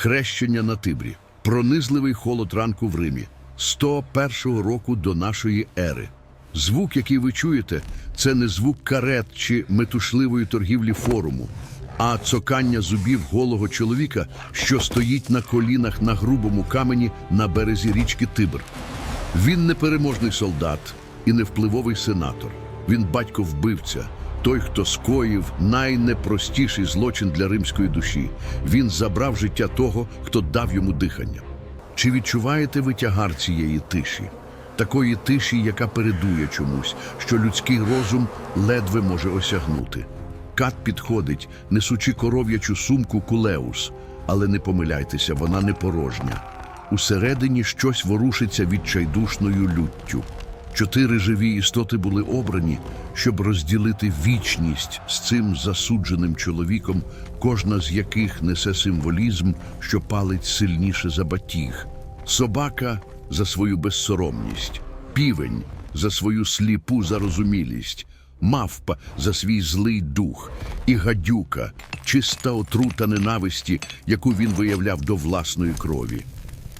Хрещення на Тибрі, пронизливий холод ранку в Римі, 101 року до нашої ери. Звук, який ви чуєте, це не звук карет чи метушливої торгівлі форуму, а цокання зубів голого чоловіка, що стоїть на колінах на грубому камені на березі річки Тибр. Він не переможний солдат і не впливовий сенатор. Він батько вбивця, той, хто скоїв найнепростіший злочин для римської душі. Він забрав життя того, хто дав йому дихання. Чи відчуваєте ви тягар цієї тиші? Такої тиші, яка передує чомусь, що людський розум ледве може осягнути. Кат підходить, несучи коров'ячу сумку кулеус, але не помиляйтеся, вона не порожня. Усередині щось ворушиться відчайдушною люттю. Чотири живі істоти були обрані, щоб розділити вічність з цим засудженим чоловіком, кожна з яких несе символізм, що палить сильніше за батіг. Собака за свою безсоромність, півень за свою сліпу зарозумілість, мавпа за свій злий дух, і гадюка чиста отрута ненависті, яку він виявляв до власної крові.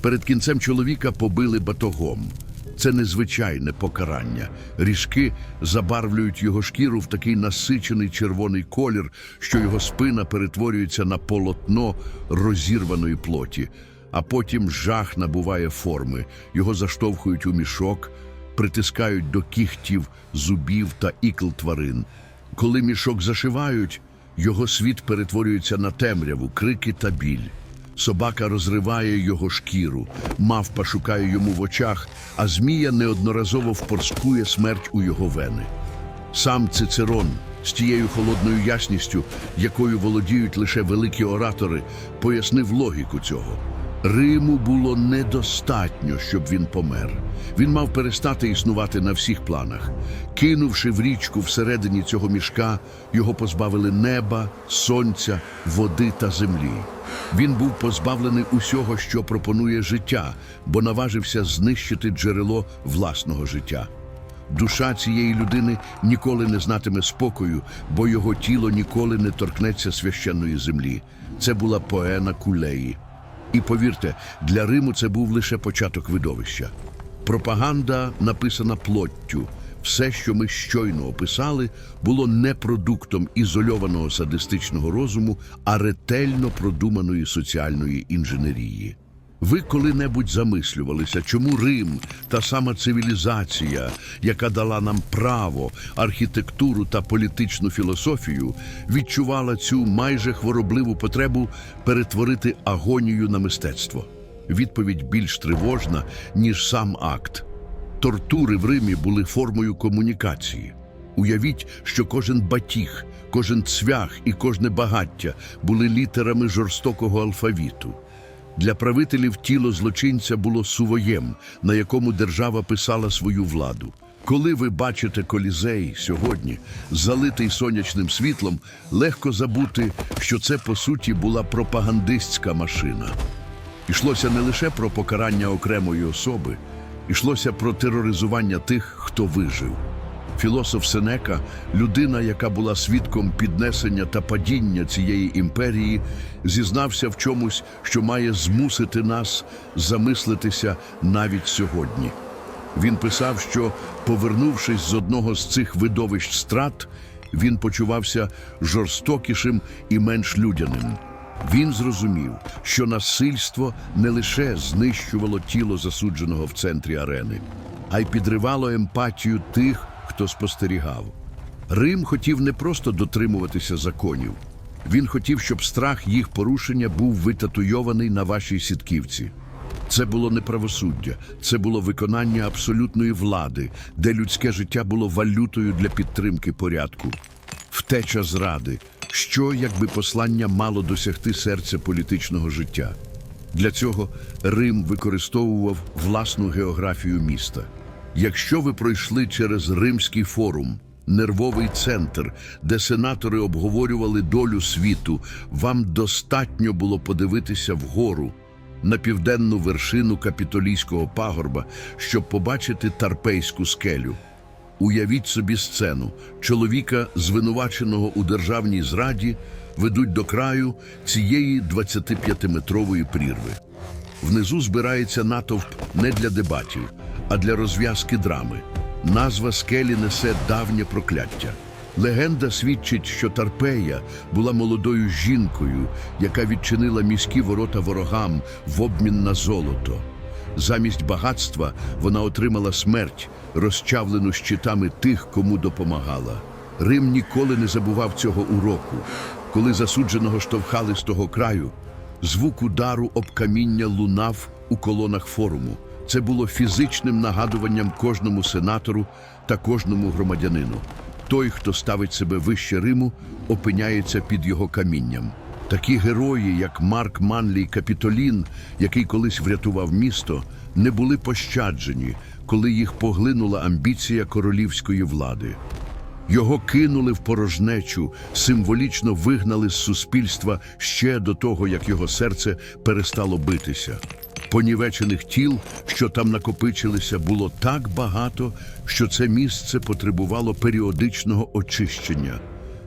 Перед кінцем чоловіка побили батогом. Це незвичайне покарання. Ріжки забарвлюють його шкіру в такий насичений червоний колір, що його спина перетворюється на полотно розірваної плоті. А потім жах набуває форми. Його заштовхують у мішок, притискають до кігтів, зубів та ікл тварин. Коли мішок зашивають, його світ перетворюється на темряву, крики та біль. Собака розриває його шкіру, мавпа шукає йому в очах, а змія неодноразово впорскує смерть у його вени. Сам Цицерон з тією холодною ясністю, якою володіють лише великі оратори, пояснив логіку цього. Риму було недостатньо, щоб він помер. Він мав перестати існувати на всіх планах. Кинувши в річку всередині цього мішка, його позбавили неба, сонця, води та землі. Він був позбавлений усього, що пропонує життя, бо наважився знищити джерело власного життя. Душа цієї людини ніколи не знатиме спокою, бо його тіло ніколи не торкнеться священної землі. Це була поена кулеї. І повірте, для Риму це був лише початок видовища. Пропаганда написана плоттю. Все, що ми щойно описали, було не продуктом ізольованого садистичного розуму, а ретельно продуманої соціальної інженерії. Ви коли-небудь замислювалися, чому Рим, та сама цивілізація, яка дала нам право, архітектуру та політичну філософію, відчувала цю майже хворобливу потребу перетворити агонію на мистецтво? Відповідь більш тривожна, ніж сам акт. Тортури в Римі були формою комунікації. Уявіть, що кожен батіг, кожен цвях і кожне багаття були літерами жорстокого алфавіту. Для правителів тіло злочинця було сувоєм, на якому держава писала свою владу. Коли ви бачите колізей сьогодні, залитий сонячним світлом, легко забути, що це по суті була пропагандистська машина. Ішлося не лише про покарання окремої особи, ішлося про тероризування тих, хто вижив. Філософ Сенека, людина, яка була свідком піднесення та падіння цієї імперії, зізнався в чомусь, що має змусити нас замислитися навіть сьогодні. Він писав, що, повернувшись з одного з цих видовищ страт, він почувався жорстокішим і менш людяним. Він зрозумів, що насильство не лише знищувало тіло засудженого в центрі арени, а й підривало емпатію тих, хто спостерігав. Рим хотів не просто дотримуватися законів, він хотів, щоб страх їх порушення був витатуйований на вашій сітківці. Це було не правосуддя, це було виконання абсолютної влади, де людське життя було валютою для підтримки порядку. Втеча зради, що якби послання мало досягти серця політичного життя. Для цього Рим використовував власну географію міста. Якщо ви пройшли через Римський форум, нервовий центр, де сенатори обговорювали долю світу, вам достатньо було подивитися вгору на південну вершину капітолійського пагорба, щоб побачити Тарпейську скелю. Уявіть собі сцену чоловіка, звинуваченого у державній зраді, ведуть до краю цієї 25-метрової прірви. Внизу збирається натовп не для дебатів, а для розв'язки драми. Назва скелі несе давнє прокляття. Легенда свідчить, що Тарпея була молодою жінкою, яка відчинила міські ворота ворогам в обмін на золото. Замість багатства вона отримала смерть, розчавлену щитами тих, кому допомагала. Рим ніколи не забував цього уроку. Коли засудженого штовхали з того краю, звук удару об каміння лунав у колонах форуму. Це було фізичним нагадуванням кожному сенатору та кожному громадянину. Той, хто ставить себе вище Риму, опиняється під його камінням. Такі герої, як Марк Манлій Капітолін, який колись врятував місто, не були пощаджені, коли їх поглинула амбіція королівської влади. Його кинули в порожнечу, символічно вигнали з суспільства ще до того, як його серце перестало битися. Понівечених тіл, що там накопичилися, було так багато, що це місце потребувало періодичного очищення.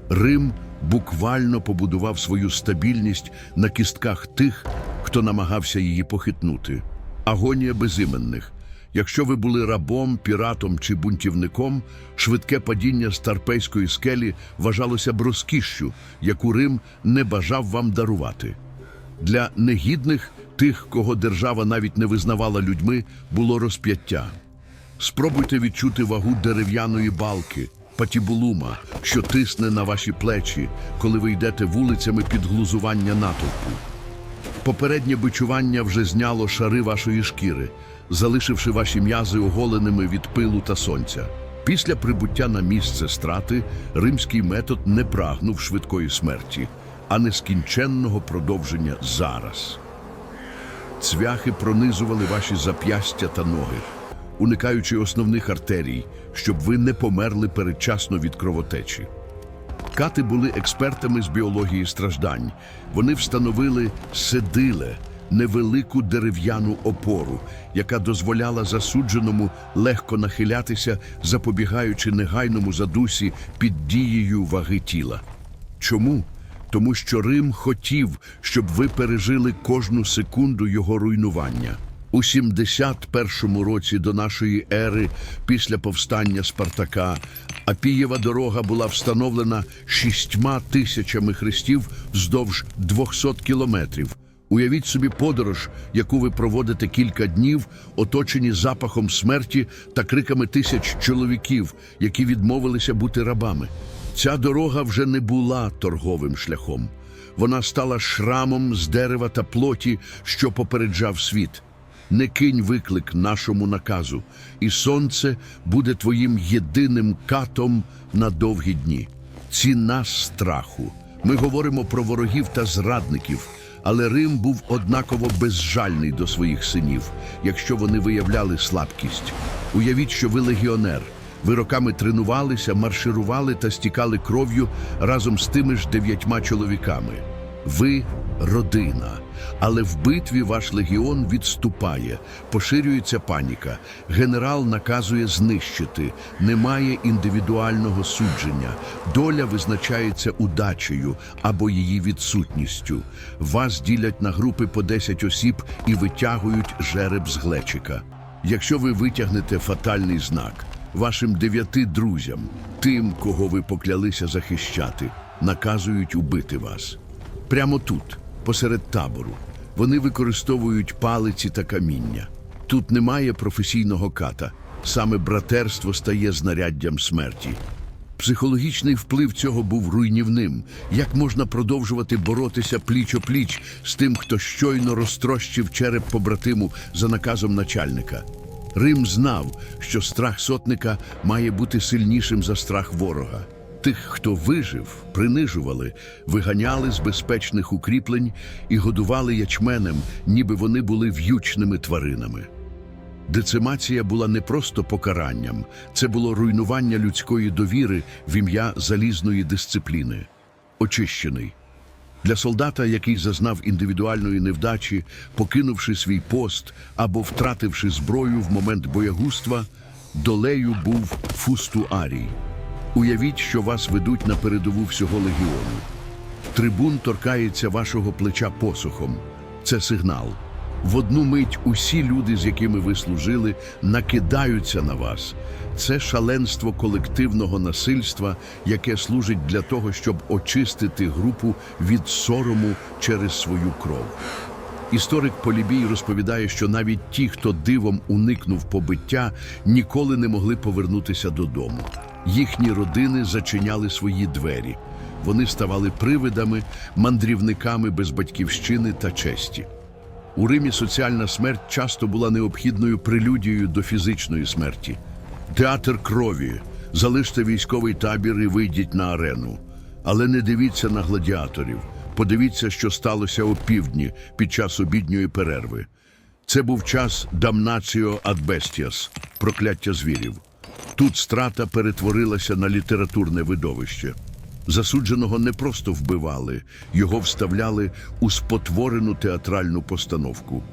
Рим буквально побудував свою стабільність на кістках тих, хто намагався її похитнути. Агонія безіменних. Якщо ви були рабом, піратом чи бунтівником, швидке падіння з Тарпейської скелі вважалося б розкішшю, яку Рим не бажав вам дарувати. Для негідних, тих, кого держава навіть не визнавала людьми, було розп'яття. Спробуйте відчути вагу дерев'яної балки, патібулума, що тисне на ваші плечі, коли ви йдете вулицями під глузування натовпу. Попереднє бичування вже зняло шари вашої шкіри, залишивши ваші м'язи оголеними від пилу та сонця. Після прибуття на місце страти римський метод не прагнув швидкої смерті, а нескінченного продовження зараз. Цвяхи пронизували ваші зап'ястя та ноги, уникаючи основних артерій, щоб ви не померли передчасно від кровотечі. Кати були експертами з біології страждань. Вони встановили седиле, невелику дерев'яну опору, яка дозволяла засудженому легко нахилятися, запобігаючи негайному задусі під дією ваги тіла. Чому? Тому що Рим хотів, щоб ви пережили кожну секунду його руйнування. У 71 році до нашої ери, після повстання Спартака, Апієва дорога була встановлена шістьма тисячами хрестів вздовж 200 кілометрів. Уявіть собі подорож, яку ви проводите кілька днів, оточені запахом смерті та криками тисяч чоловіків, які відмовилися бути рабами. Ця дорога вже не була торговим шляхом. Вона стала шрамом з дерева та плоті, що попереджав світ. Не кинь виклик нашому наказу, і сонце буде твоїм єдиним катом на довгі дні. Ціна страху. Ми говоримо про ворогів та зрадників, але Рим був однаково безжальний до своїх синів, якщо вони виявляли слабкість. Уявіть, що ви легіонер. Ви роками тренувалися, марширували та стікали кров'ю разом з тими ж дев'ятьма чоловіками. Ви родина, але в битві ваш легіон відступає, поширюється паніка. Генерал наказує знищити, немає індивідуального судження. Доля визначається удачею або її відсутністю. Вас ділять на групи по 10 осіб і витягують жереб з глечика. Якщо ви витягнете фатальний знак, вашим дев'яти друзям, тим, кого ви поклялися захищати, наказують убити вас. Прямо тут, посеред табору, вони використовують палиці та каміння. Тут немає професійного ката. Саме братерство стає знаряддям смерті. Психологічний вплив цього був руйнівним. Як можна продовжувати боротися пліч-о-пліч з тим, хто щойно розтрощив череп побратиму за наказом начальника? Рим знав, що страх сотника має бути сильнішим за страх ворога. Тих, хто вижив, принижували, виганяли з безпечних укріплень і годували ячменем, ніби вони були в'ючними тваринами. Децимація була не просто покаранням, це було руйнування людської довіри в ім'я залізної дисципліни. Очищений. Для солдата, який зазнав індивідуальної невдачі, покинувши свій пост або втративши зброю в момент боягузтва, долею був фустуарій. Уявіть, що вас ведуть на передову всього легіону. Трибун торкається вашого плеча посухом. Це сигнал. В одну мить усі люди, з якими ви служили, накидаються на вас. Це шаленство колективного насильства, яке служить для того, щоб очистити групу від сорому через свою кров. Історик Полібій розповідає, що навіть ті, хто дивом уникнув побиття, ніколи не могли повернутися додому. Їхні родини зачиняли свої двері. Вони ставали привидами, мандрівниками без батьківщини та честі. У Римі соціальна смерть часто була необхідною прелюдією до фізичної смерті. Театр крові. Залиште військовий табір і вийдіть на арену. Але не дивіться на гладіаторів. Подивіться, що сталося опівдні під час обідньої перерви. Це був час «Damnatio ad bestias» – прокляття звірів. Тут страта перетворилася на літературне видовище. Засудженого не просто вбивали, його вставляли у спотворену театральну постановку.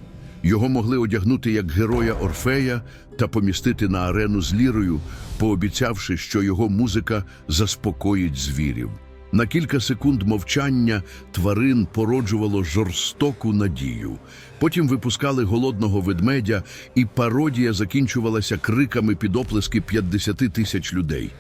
Його могли одягнути як героя Орфея та помістити на арену з лірою, пообіцявши, що його музика заспокоїть звірів. На кілька секунд мовчання тварин породжувало жорстоку надію. Потім випускали голодного ведмедя, і пародія закінчувалася криками під оплески 50 тисяч людей.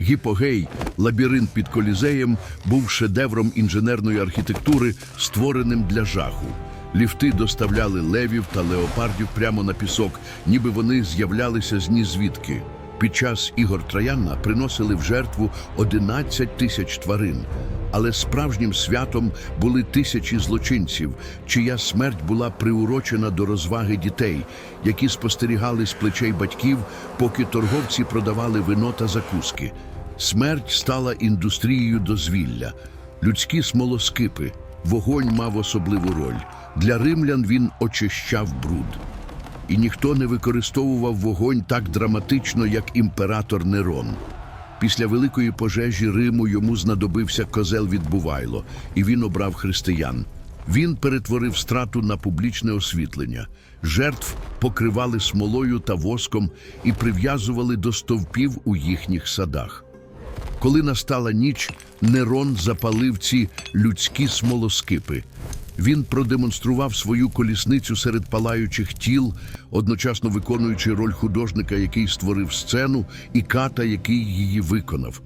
Гіпогей, лабіринт під колізеєм, був шедевром інженерної архітектури, створеним для жаху. Ліфти доставляли левів та леопардів прямо на пісок, ніби вони з'являлися з нізвідки. Під час ігор Троянна приносили в жертву 11 тисяч тварин. Але справжнім святом були тисячі злочинців, чия смерть була приурочена до розваги дітей, які спостерігали з плечей батьків, поки торговці продавали вино та закуски. Смерть стала індустрією дозвілля. Людські смолоскипи, вогонь мав особливу роль. Для римлян він очищав бруд. І ніхто не використовував вогонь так драматично, як імператор Нерон. Після великої пожежі Риму йому знадобився козел від Бувайло, і він обрав християн. Він перетворив страту на публічне освітлення. Жертв покривали смолою та воском і прив'язували до стовпів у їхніх садах. Коли настала ніч, Нерон запалив ці людські смолоскипи. Він продемонстрував свою колісницю серед палаючих тіл, одночасно виконуючи роль художника, який створив сцену, і ката, який її виконав.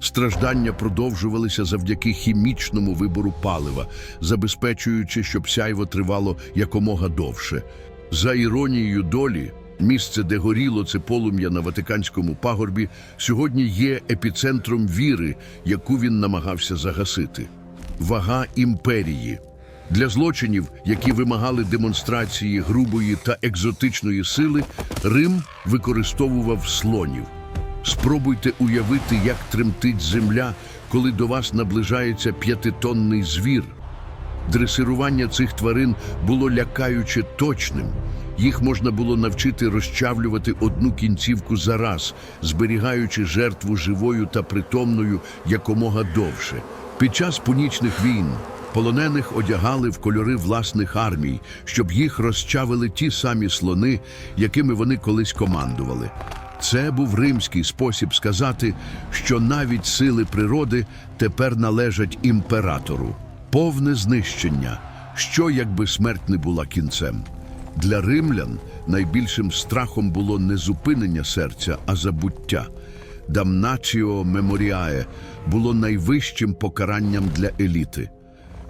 Страждання продовжувалися завдяки хімічному вибору палива, забезпечуючи, щоб сяйво тривало якомога довше. За іронією долі, місце, де горіло це полум'я на Ватиканському пагорбі, сьогодні є епіцентром віри, яку він намагався загасити. Вага імперії. Для злочинів, які вимагали демонстрації грубої та екзотичної сили, Рим використовував слонів. Спробуйте уявити, як тремтить земля, коли до вас наближається п'ятитонний звір. Дресирування цих тварин було лякаюче точним. Їх можна було навчити розчавлювати одну кінцівку за раз, зберігаючи жертву живою та притомною якомога довше. Під час пунічних війн полонених одягали в кольори власних армій, щоб їх розчавили ті самі слони, якими вони колись командували. Це був римський спосіб сказати, що навіть сили природи тепер належать імператору. Повне знищення, що якби смерть не була кінцем. Для римлян найбільшим страхом було не зупинення серця, а забуття. Дамначіо меморіае було найвищим покаранням для еліти.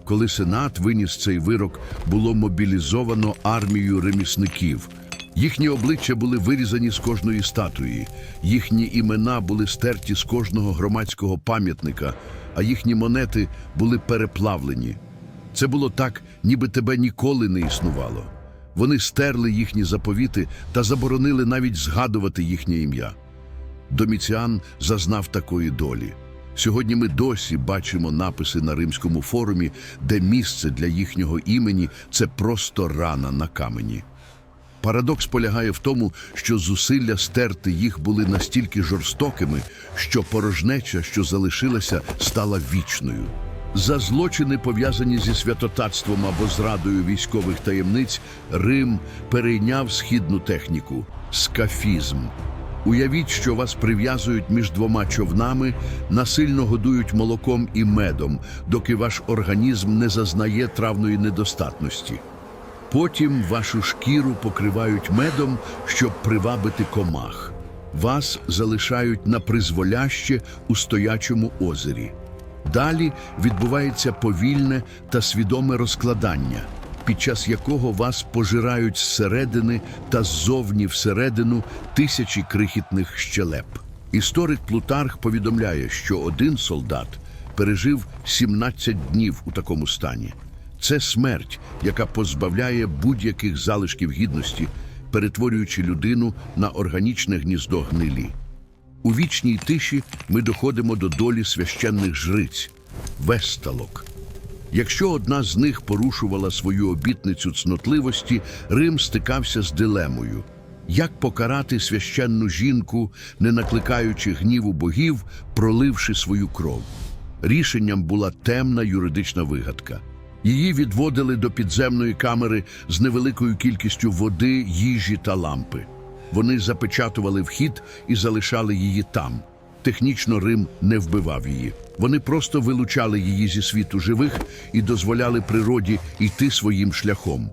Коли сенат виніс цей вирок, було мобілізовано армію ремісників. Їхні обличчя були вирізані з кожної статуї, їхні імена були стерті з кожного громадського пам'ятника, а їхні монети були переплавлені. Це було так, ніби тебе ніколи не існувало. Вони стерли їхні заповіти та заборонили навіть згадувати їхнє ім'я. Доміціан зазнав такої долі. Сьогодні ми досі бачимо написи на римському форумі, де місце для їхнього імені це просто рана на камені. Парадокс полягає в тому, що зусилля стерти їх були настільки жорстокими, що порожнеча, що залишилася, стала вічною. За злочини, пов'язані зі святотатством або зрадою військових таємниць, Рим перейняв східну техніку скафізм. Уявіть, що вас прив'язують між двома човнами, насильно годують молоком і медом, доки ваш організм не зазнає травної недостатності. Потім вашу шкіру покривають медом, щоб привабити комах. Вас залишають на призволяще у стоячому озері. Далі відбувається повільне та свідоме розкладання, під час якого вас пожирають зсередини та ззовні всередину тисячі крихітних щелеп. Історик Плутарх повідомляє, що один солдат пережив 17 днів у такому стані. Це смерть, яка позбавляє будь-яких залишків гідності, перетворюючи людину на органічне гніздо гнилі. У вічній тиші ми доходимо до долі священних жриць весталок. Якщо одна з них порушувала свою обітницю цнотливості, Рим стикався з дилемою. Як покарати священну жінку, не накликаючи гніву богів, проливши свою кров? Рішенням була темна юридична вигадка. Її відводили до підземної камери з невеликою кількістю води, їжі та лампи. Вони запечатували вхід і залишали її там. Технічно Рим не вбивав її. Вони просто вилучали її зі світу живих і дозволяли природі йти своїм шляхом.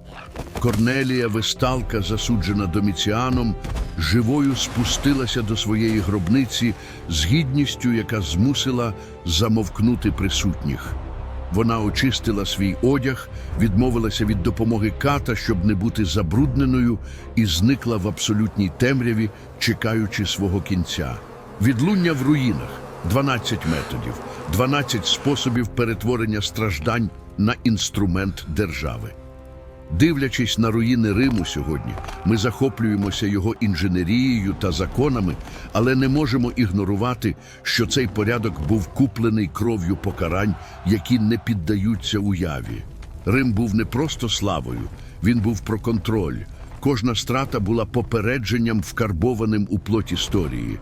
Корнелія Весталка, засуджена Доміціаном, живою спустилася до своєї гробниці з гідністю, яка змусила замовкнути присутніх. Вона очистила свій одяг, відмовилася від допомоги ката, щоб не бути забрудненою, і зникла в абсолютній темряві, чекаючи свого кінця. Відлуння в руїнах 12 методів, 12 способів перетворення страждань на інструмент держави. Дивлячись на руїни Риму сьогодні, ми захоплюємося його інженерією та законами, але не можемо ігнорувати, що цей порядок був куплений кров'ю покарань, які не піддаються уяві. Рим був не просто славою, він був про контроль. Кожна страта була попередженням, вкарбованим у плоть історії.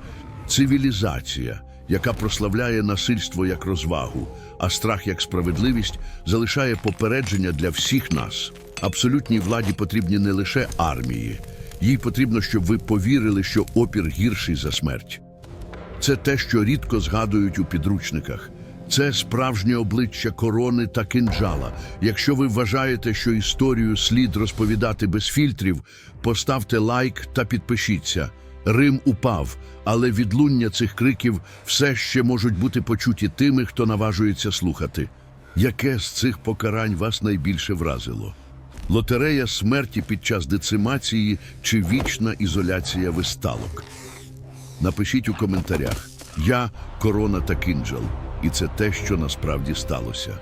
Цивілізація, яка прославляє насильство як розвагу, а страх як справедливість, залишає попередження для всіх нас. Абсолютній владі потрібні не лише армії, їй потрібно, щоб ви повірили, що опір гірший за смерть. Це те, що рідко згадують у підручниках. Це справжнє обличчя корони та кинджала. Якщо ви вважаєте, що історію слід розповідати без фільтрів, поставте лайк та підпишіться. Рим упав, але відлуння цих криків все ще можуть бути почуті тими, хто наважується слухати. Яке з цих покарань вас найбільше вразило? Лотерея смерті під час децимації чи вічна ізоляція висталок? Напишіть у коментарях. Я корона та кинджал, і це те, що насправді сталося.